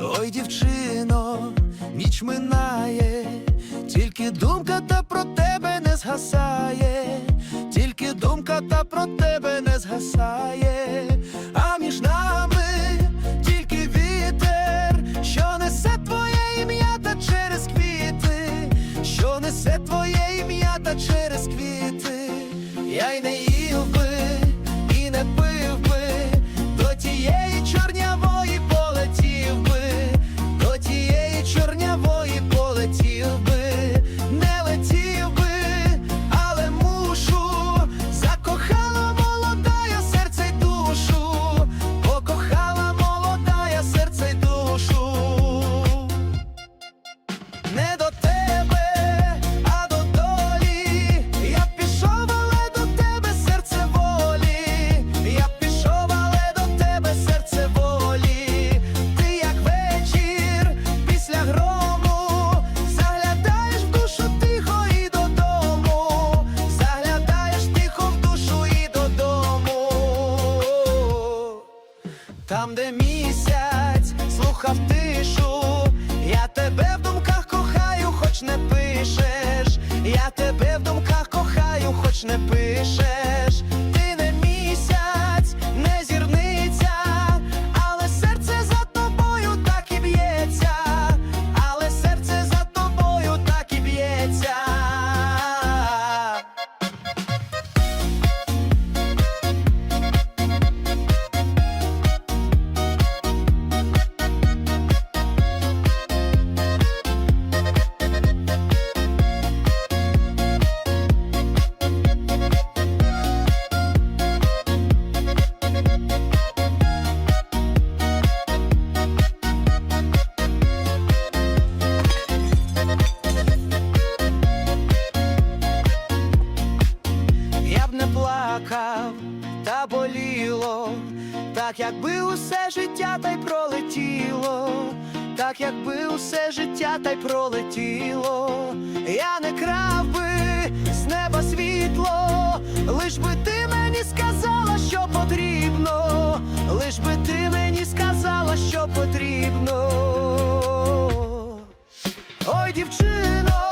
Ой, дівчино, ніч минає, тільки думка та про тебе не згасає, тільки думка та про тебе несе твоє ім'я та через квіти, я й не Там, де місяць слухав тишу, я тебе в думках кохаю, хоч не пишеш. Я тебе в думках кохаю, хоч не пишеш. Не плакав, та боліло, так якби усе життя та й пролетіло, так якби усе життя та й пролетіло, я не крав би з неба світло, лиш би ти мені сказала, що потрібно, лиш би ти мені сказала, що потрібно. Ой, дівчино,